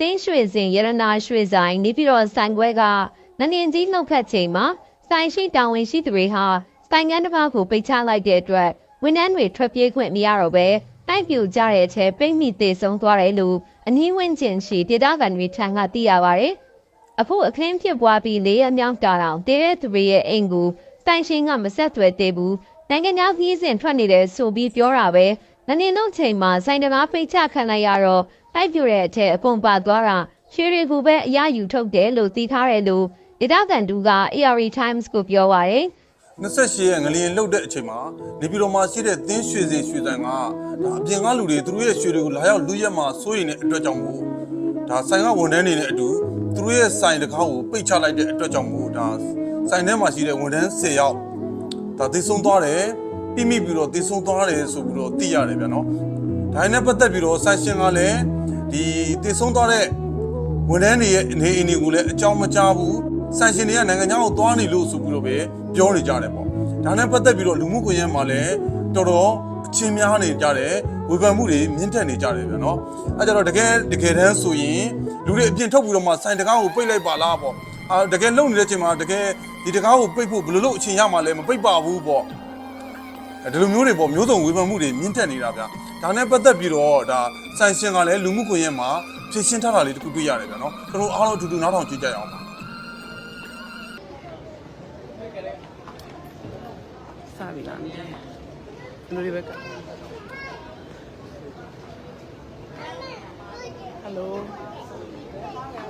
သင်းရွှေစင်ရတနာရွှေဆိုင်နေပြည်တော်ဆိုင်ခွဲကနနင်ကြီးနှုတ်ခတ်ချိန်မှာဆိုင်ရှိတာဝန်ရှိသူတွေဟာဆိုင်ငန်းတစ်ပါးကိုပိတ်ချလိုက်တဲ့အတွက်ဝန်ထမ်းတွေထွက်ပြေးခွင့်မရတော့ဘဲတိုက်ပြူကြတဲ့အချက်ပိတ်မိသေးဆုံးသွားတယ်လို့အနည်းဝန်းကျင်ရှိဒေတာကန်တွေထံကသိရပါဗျ။အခုအခင်းဖြစ်ပွားပြီးလေးရက်မြောက်တာတောင်တဲတဲ့သူတွေရဲ့အိမ်ကိုတိုင်ရှင်ကမဆက်သွယ်သေးဘူးနိုင်ငံသားခီးစဉ်ထွက်နေတယ်ဆိုပြီးပြောတာပဲ နနေတော့ချိန်မှာဆိုင်တကားပိတ်ချခံလိုက်ရတော့တိုက်ပြတဲ့အထက်အပုံပါသွားတာရှေရီကူပဲအရယူထုတ်တယ်လို့သိထားတယ်လို့ဒေတာကန်တူက AR Times ကိုပြောပါရယ်28ရက်ငလျင်လှုပ်တဲ့အချိန်မှာနေပြည်တော်မှာရှိတဲ့တင်းရွှေစင်ရွှေဆိုင်ကဒါအပြင်ကလူတွေသူတို့ရဲ့ရွှေတွေကိုလာရောက်လူရက်မှာစိုးရိမ်တဲ့အတွက်ကြောင့်မို့ဒါဆိုင်ကဝန်ထမ်းတွေနဲ့အတူသူတို့ရဲ့ဆိုင်တစ်ခါကိုပိတ်ချလိုက်တဲ့အတွက်ကြောင့်မို့ဒါဆိုင်ထဲမှာရှိတဲ့ဝန်ထမ်း10ယောက်ဒါသိဆုံးသွားတယ် ပြိမိပြီးတော့သိဆုံးသွားတယ်ဆိုပြီးတော့သိရတယ်ဗျာနော်ဒါနဲ့ပတ်သက်ပြီးတော့ဆိုင်ရှင်ကလည်းဒီသိဆုံးသွားတဲ့ဝန်ထမ်းတွေရဲ့အနေအင်းတွေကိုလည်းအကြောင်းမကြားဘူးဆန်ရှင်တွေကနိုင်ငံခြားကိုသွားနေလို့ဆိုပြီးတော့ပဲပြောနေကြတယ်ပေါ့ဒါနဲ့ပတ်သက်ပြီးတော့လူမှုကွန်ရက်မှာလည်းတော်တော်အချင်းများနေကြတယ်ဝေဖန်မှုတွေမြင့်တက်နေကြတယ်ဗျာနော်အဲကြတော့တကယ်တကယ်တမ်းဆိုရင်လူတွေအပြင်ထုတ်ပြီးတော့မှဆိုင်တကားကိုပိတ်လိုက်ပါလားပေါ့အာတကယ်လုံနေတဲ့အချိန်မှာတကယ်ဒီတကားကိုပိတ်ဖို့ဘယ်လိုလုပ်အချိန်ရမှာလဲမပိတ်ပါဘူးပေါ့ ဒီလိုမျိုးတွေပေါ့မျိုးစုံဝေဖန်မှုတွေမြင့်တက်နေတာဗျာဒါနဲ့ပတ်သက်ပြီးတော့ဒါဆန်ရှင်ကလည်းလူမှုကွန်ရက်မှာဖြည့်ရှင်းထားတာလေးတခုတွေ့ရတယ်ဗျာနော်ကျွန်တော်အားလုံးအတူတူနားထောင်ကြည့်ကြရအောင်ပါစပြီလားမသိဘူးလူတွေပဲကဟယ်လို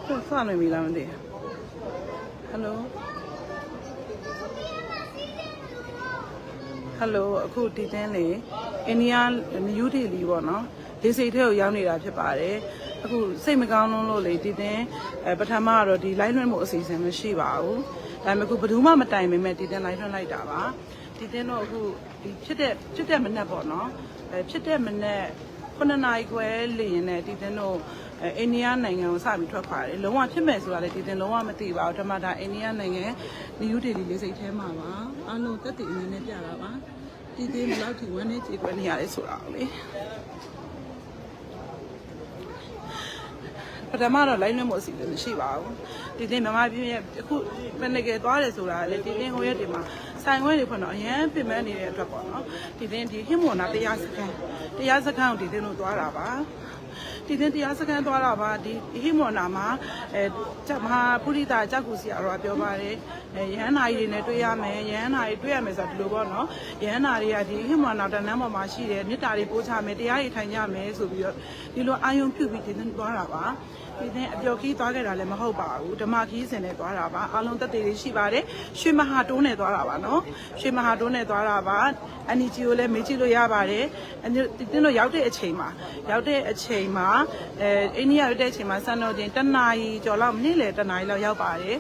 ဟုတ်စနေပြီလားမသိဘူးဟယ်လို ဟယ်လိုအခုဒီတင်းလေအိန္ဒိယနယူးဒေလီပေါ့နော်ဒီစိတ်ထဲကိုရောက်နေတာဖြစ်ပါတယ်အခုစိတ်မကောင်းလုံးလို့လေဒီတင်းအဲပထမကတော့ဒီ line လွှင့်မှုအစီအစဉ်မရှိပါဘူးဒါပေမဲ့အခုဘယ်သူမှမတိုင်ပေမဲ့ဒီတင်း line လွှင့်လိုက်တာပါဒီတင်းတော့အခုဒီဖြစ်တဲ့ဖြစ်တဲ့မနက်ပေါ့နော်အဲဖြစ်တဲ့မနက်9နာရီခွဲလေရင်နဲ့ဒီတင်းတို့ အဲအိန္ဒိယနိုင်ငံကိုစပြီးထွက်ခွာတယ်လုံးဝဖြစ်မယ်ဆိုတာလေဒီတင်းလုံးဝမသိပါဘူးဓမ္မတာအိန္ဒိယနိုင်ငံနယူးဒေလီလေးစိတ်ထဲမှာပါအားလုံးတက်တည်အနေနဲ့ပြတာပါဒီတင်းဘယ်လောက်ထိဝမ်းနေကြည့်ခွင့်နေရလဲဆိုတာကိုလေပထမတော့ line လွှင့်မှုအစီအစဉ်မရှိပါဘူးဒီတင်မြန်မာပြည်ရဲ့အခုပနကယ်သွားတယ်ဆိုတာလေဒီတင်ဟိုရက်ဒီမှာဆိုင်ခွဲတွေဖွင့်တော့အရန်ပြင်ပန်းနေတဲ့အတွက်ပေါ့နော်ဒီတင်ဒီဟင်းမွန်နာတရားစခန်းတရားစခန်းကိုဒီတင်တို့သွားတာပါ ဒီတင်တရားစခန်းသွားတာပါဒီဟင်းမွန်နာမှာအဲချက်မဟာပုရိသကြောက်ကူစီအရောပြောပါတယ်အဲရဟန်းနာရီတွေနဲ့တွေ့ရမယ်ရဟန်းနာရီတွေ့ရမယ်ဆိုတာဒီလိုပေါ့နော်ရဟန်းနာတွေကဒီဟင်းမွန်နာတန်းနန်းပေါ်မှာရှိတယ်မေတ္တာတွေပို့ချမယ်တရားတွေထိုင်ကြမယ်ဆိုပြီးတော့ဒီလိုအာယုံပြုပြီးဒီတင်သွားတာပါ ဒီတဲ့အပျော်ခီးသွားခဲ့တာလည်းမဟုတ်ပါဘူးဓမ္မခီးစင်နဲ့သွားတာပါအားလုံးတက်သေးလေးရှိပါတယ်ရွှေမဟာတိုးနဲ့သွားတာပါနော်ရွှေမဟာတိုးနဲ့သွားတာပါအန်နီဂျီကိုလည်းမေးကြည့်လို့ရပါတယ်အန်ဒီတင်းတို့ရောက်တဲ့အချိန်မှာရောက်တဲ့အချိန်မှာအဲအိန္ဒိယရောက်တဲ့အချိန်မှာစံတော်ချိန်တစ်နာရီကျော်လောက်နေ့လယ်တစ်နာရီလောက်ရောက်ပါတယ်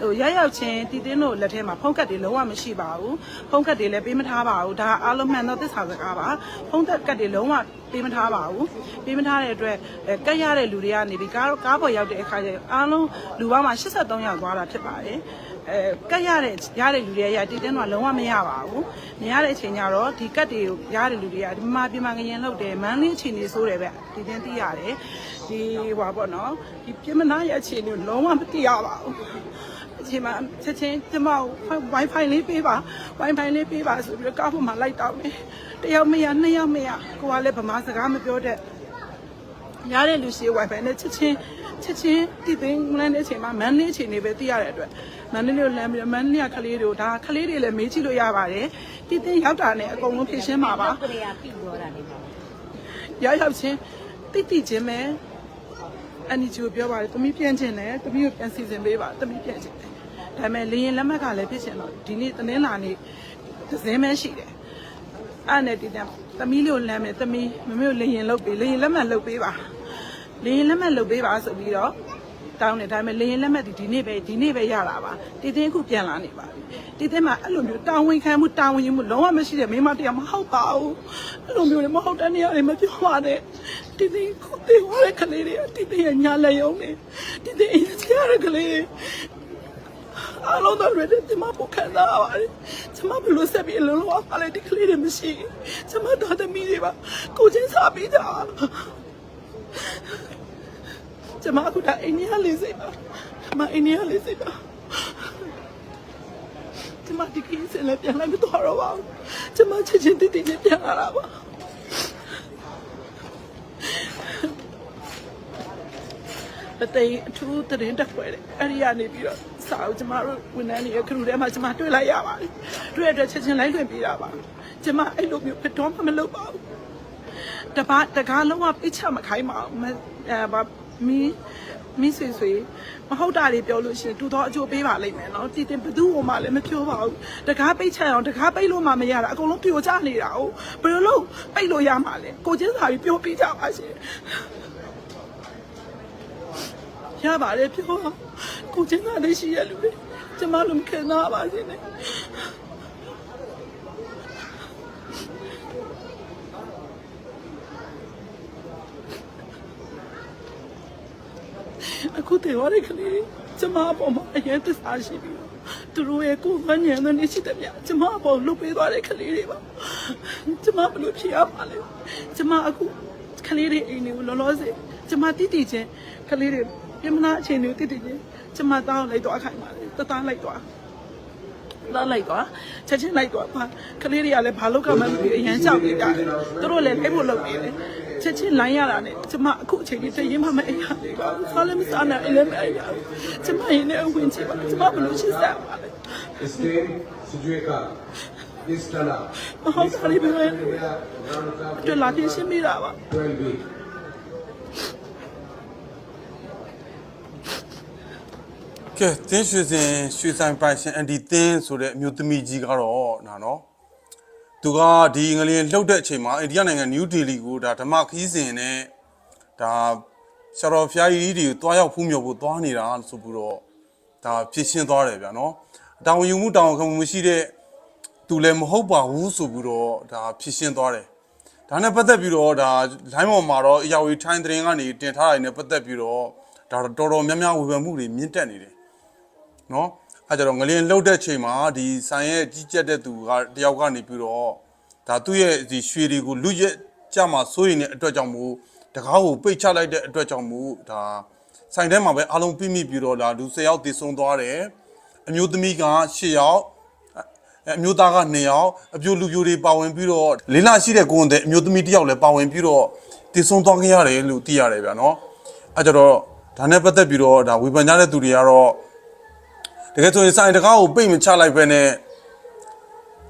ဟိုရရောက်ချင်းတီတင်းတို့လက်ထဲမှာဖုန်းကတ်တွေလုံးဝမရှိပါဘူးဖုန်းကတ်တွေလည်းပေးမထားပါဘူးဒါအားလုံးမှန်တော့သစ္စာစကားပါဖုန်းကတ်တွေလုံးဝ ပေးမထားပါဘူးပေးမထားတဲ့အတွက်အဲကတ်ရတဲ့လူတွေကနေဒီကားကားပေါ်ရောက်တဲ့အခါကျရင်အားလုံးလူပေါင်းမှာ83ယောက်သွားတာဖြစ်ပါတယ်အဲကတ်ရတဲ့ရတဲ့လူတွေရတီတင်းတော့လုံးဝမရပါဘူးမရတဲ့အချိန်ကျတော့ဒီကတ်တွေကိုရတဲ့လူတွေကဒီမှာပြင်မှာငရင်လောက်တယ်မန်းလေးအချိန်နေဆိုးတယ်ပဲတီတင်းသိရတယ်ဒီဟွာပေါ့နော်ဒီပြင်မနာရဲ့အချိန်ကိုလုံးဝမသိရပါဘူး အချိန်မှာချက်ချင်းကျမကို Wi-Fi လေးပေးပါ Wi-Fi လေးပေးပါဆိုပြီးတော့ကားပေါ်မှာလိုက်တောင်းတယ်တယောက်မရနှစ်ယောက်မရကိုကလည်းဗမာစကားမပြောတတ်ရတဲ့လူရှိ Wi-Fi နဲ့ချက်ချင်းချက်ချင်းတည်သိမ်းမလန်းတဲ့အချိန်မှာမန်လေးအချိန်နေပဲသိရတဲ့အတွက်မန်လေးကိုလမ်းပြီးတော့မန်လေးကကလေးတွေကိုဒါကလေးတွေလည်းမေးကြည့်လို့ရပါတယ်တည်သိမ်းရောက်တာနဲ့အကုန်လုံးဖြည့်ရှင်းပါပါကလေးကပြီးပြောတာနေပါရောက်ရောက်ချင်းတိတိချင်းပဲအန်ဒီချူပြောပါတယ်သမီးပြန်ချင်တယ်သမီးကိုပြန်စီစဉ်ပေးပါသမီးပြန်ချင်တယ် ဒါပေမဲ့လေရင်လက်မှတ်ကလည်းဖြစ်ချင်တော့ဒီနေ့တင်းလာနေ့သစင်းပဲရှိတယ်အဲ့နဲ့ဒီတသမီးလေးကိုလမ်းမယ်သမီးမမေကိုလေရင်လုတ်ပေးလေရင်လက်မှတ်လုတ်ပေးပါလေရင်လက်မှတ်လုတ်ပေးပါဆိုပြီးတော့တောင်းတယ်ဒါပေမဲ့လေရင်လက်မှတ်ဒီဒီနေ့ပဲဒီနေ့ပဲရတာပါတည်တင်းအခုပြန်လာနေပါပြီတည်တင်းမှာအဲ့လိုမျိုးတာဝန်ခံမှုတာဝန်ယူမှုလုံးဝမရှိတဲ့မိန်းမတရားမဟုတ်ပါဘူးအဲ့လိုမျိုးလည်းမဟုတ်တဲ့နေရာတွေမပြောပါနဲ့တည်တင်းခုတည်ဝါတဲ့ကလေးတွေတည်တင်းရညာလက်ယုံနေတည်တင်းအင်းချရတဲ့ကလေးတွေ အားလုံးတော့ရတဲ့ဒီမှာပုခံတာပါတယ်။ကျမဘယ်လို့ဆက်ပြီးအလုံးလုံးအောင်လည်းဒီကလေးတွေမရှိဘူး။ကျမတော်သမီးတွေပါကိုချင်းစားပေးကြ။ကျမအခုဒါအိန္ဒိယလေးစိတ်ပါအမအိန္ဒိယလေးစိတ်ပါကျမဒီကိစ္စလည်းပြန်လိုက်မသွားတော့ပါဘူးကျမချစ်ချင်းတည်တည်ချင်းပြန်လာတာပါအတေးအထူးတရင်တက်ခွဲတယ်အဲ့ဒီကနေပြီးတော့ စာအုပ်ကျမတို့ဝန်ထမ်းတွေရဲ့ခလူထဲမှာကျမတွေ့လိုက်ရပါတယ်တွေ့ရတဲ့ချက်ချင်းလိုက်ခွင့်ပေးတာပါကျမအဲ့လိုမျိုးဘယ်တော့မှမလုပ်ပါဘူးတပါတကားလုံးဝပိတ်ချမခိုင်းပါဘူးမအဲဘာမီမီဆွေဆွေမဟုတ်တာတွေပြောလို့ရှိရင်တူတော့အကျိုးပေးပါလိမ့်မယ်နော်တည်တင်ဘသူ့ဟိုမှလည်းမပြောပါဘူးတကားပိတ်ချအောင်တကားပိတ်လို့မှမရတာအကုန်လုံးပြိုကျနေတာ哦ဘယ်လိုလုပ်ပိတ်လို့ရမှာလဲကိုချင်းစာပြီးပြောပြကြပါရှင်ရပါတယ်ပြော ကိုချင်းစာလေးရှိရလူတွေကျမတို့မခံနာပါရှင်နဲ့အခုတည်ရတဲ့ကလေးတွေကျမအပေါ်မှာအရင်သစ္စာရှိပြီးတော့သူတို့ရဲ့ကိုယ်မညံတဲ့နေရှိတဲ့မြတ်ကျမအပေါ်လုတ်ပေးသွားတဲ့ကလေးတွေပါကျမဘယ်လိုဖြစ်ရမှာလဲကျမအခုကလေးတွေအိမ်တွေကိုလောလောဆယ်ကျမတိတိချင်းကလေးတွေပြမနာအချိန်တွေတိတိချင်း ကျမသားကိုလိုက်သွားခိုင်းပါတယ်တသားလိုက်သွားလောက်လိုက်သွားချက်ချင်းလိုက်သွားဘာကလေးတွေကလည်းဘာလောက်ကမှမသိအရန်ချောက်နေကြတယ်သူတို့လည်းလိုက်ဖို့လုပ်နေတယ်ချက်ချင်းလိုင်းရတာနဲ့ကျမအခုအချိန်ကြီးတရင်မှမအိမ်ရဘူးခါလည်းမစားနိုင်လည်းမအိမ်ရဘူးကျမရင်းနဲ့ဝင်ချပါကျမဘလို့ရှင်းစားပါလဲ Este sujeto instala. Mahal Talibán. Yo la tiene sin mirada. 12 ကဲတင်းရွှေစင်ရွှေဆိုင်ပိုင်ရှင်အန်ဒီတင်းဆိုတဲ့အမျိုးသမီးကြီးကတော့နာနော်သူကဒီငလျင်လှုပ်တဲ့အချိန်မှာအိန္ဒိယနိုင်ငံနယူးဒေလီကိုဒါဓမ္မခီးစဉ်နဲ့ဒါဆရာတော်ဖျားကြီးတွေကိုတွားရောက်ဖူးမြော်ဖို့တွားနေတာဆိုပြီးတော့ဒါဖြစ်ရှင်းသွားတယ်ဗျာနော်တောင်ယူမှုတောင်ခံမှုမရှိတဲ့သူလည်းမဟုတ်ပါဘူးဆိုပြီးတော့ဒါဖြစ်ရှင်းသွားတယ်ဒါနဲ့ပတ်သက်ပြီးတော့ဒါလိုင်းပေါ်မှာတော့အရာဝီထိုင်းသတင်းကနေတင်ထားတာတွေနဲ့ပတ်သက်ပြီးတော့ဒါတော်တော်များများဝေဖန်မှုတွေမြင့်တက်နေတယ် နော်အဲကြတော့ငလင်းလှုပ်တဲ့ချိန်မှာဒီဆိုင်ရဲ့ကြီးကြက်တဲ့သူကတယောက်ကနေပြီးတော့ဒါသူ့ရဲ့ဒီရွှေတွေကိုလူရက်ကြမှာစိုးရင်တဲ့အတွက်ကြောင့်မို့တကားကိုပိတ်ချလိုက်တဲ့အတွက်ကြောင့်မို့ဒါဆိုင်ထဲမှာပဲအားလုံးပြိမိပြီးတော့ဒါလူ၁၀ယောက်တည်ဆုံသွားတယ်အမျိုးသမီးက၈ယောက်အဲအမျိုးသားက2ယောက်အပြိုလူပြိုတွေပါဝင်ပြီးတော့လေးလာရှိတဲ့ကိုယ်တဲ့အမျိုးသမီးတစ်ယောက်လည်းပါဝင်ပြီးတော့တည်ဆုံသွားခဲ့ရတယ်လို့သိရတယ်ဗျာနော်အဲကြတော့ဒါနဲ့ပတ်သက်ပြီးတော့ဒါဝေဖန်ကြတဲ့သူတွေကတော့ တကယ်ဆိုရင်ဆိုင်တကားကိုပိတ်မချလိုက်ပဲနဲ့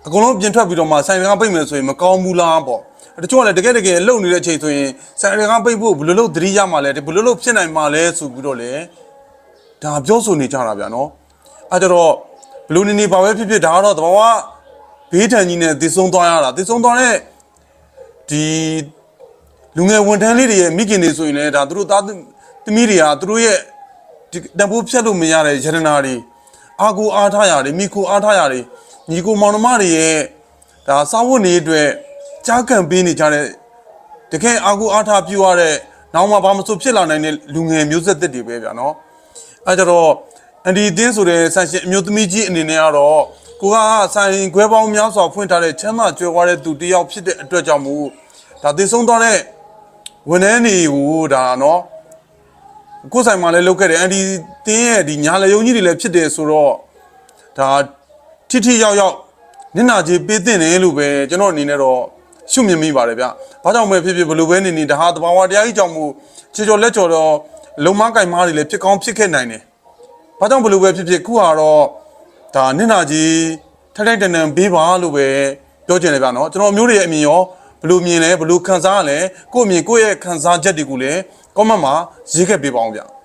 အကုန်လုံးပြင်ထွက်ပြီးတော့မှဆိုင်တကားပိတ်မယ်ဆိုရင်မကောင်းဘူးလားပေါ့တချို့ကလည်းတကယ်တကယ်လုံနေတဲ့အချိန်ဆိုရင်ဆိုင်တကားပိတ်ဖို့ဘယ်လိုလုပ်သတိရမှာလဲဘယ်လိုလုပ်ဖြစ်နိုင်မှာလဲဆိုပြီးတော့လေဒါပြောဆိုနေကြတာဗျာနော်အဲကြတော့ဘယ်လိုနေနေပါပဲဖြစ်ဖြစ်ဒါကတော့တဘာဝဘေးထန်ကြီးနဲ့တည်ဆုံသွားရတာတည်ဆုံသွားတဲ့ဒီလူငယ်ဝန်ထမ်းလေးတွေရဲ့မိခင်တွေဆိုရင်လည်းဒါသူတို့သားသမီးတွေကသူတို့ရဲ့ဒီတံပိုးဖြတ်လို့မရတဲ့ရတနာတွေ အာကိုအားထားရတယ်မိကိုအားထားရတယ်ညီကိုမောင်နှမတွေရဲ့ဒါစာဝတ်နေအတွက်ကြားကန်ပေးနေကြတဲ့တကယ်အာကိုအားထားပြုရတဲ့နောက်မှဘာမဆိုဖြစ်လာနိုင်တဲ့လူငယ်မျိုးဆက်သစ်တွေပဲဗျာနော်အဲကြတော့အန်ဒီတင်းဆိုတဲ့ဆန်ရှင်အမျိုးသမီးကြီးအနေနဲ့ကတော့ကိုကဆိုင်ခွဲပေါင်းများစွာဖွင့်ထားတဲ့ချမ်းသာကြွယ်ဝတဲ့သူတစ်ယောက်ဖြစ်တဲ့အတွက်ကြောင့်မို့ဒါသိဆုံးသွားတဲ့ဝန်ထမ်းတွေကိုဒါနော်ကိုယ်ဆိုင်မှာလည်းလုပ်ခဲ့တယ်အန်ဒီ တင်းရဲ့ဒီညာလေယုံကြီးတွေလည်းဖြစ်တယ်ဆိုတော့ဒါထိထိရောက်ရောက်နင့်နာကြီးပေးတင်တယ်လို့ပဲကျွန်တော်အနေနဲ့တော့ရှုမြင်မိပါတယ်ဗျ။ဘာကြောင့်ပဲဖြစ်ဖြစ်ဘယ်လိုပဲနေနေဒါဟာတဘာဝတရားကြီးကြောင့်မို့ချေချော်လက်ချော်တော့လုံမကင်မားတွေလည်းဖြစ်ကောင်းဖြစ်ခဲ့နိုင်တယ်။ဘာကြောင့်ဘယ်လိုပဲဖြစ်ဖြစ်ခုဟာတော့ဒါနင့်နာကြီးထိုက်ထိုက်တန်တန်ပေးပါလို့ပဲပြောချင်တယ်ဗျနော်ကျွန်တော်မျိုးတွေရဲ့အမြင်ရောဘယ်လိုမြင်လဲဘယ်လိုခံစားရလဲကိုယ့်အမြင်ကိုယ့်ရဲ့ခံစားချက်တွေကိုလည်း comment မှာရေးခဲ့ပေးပါအောင်ဗျ။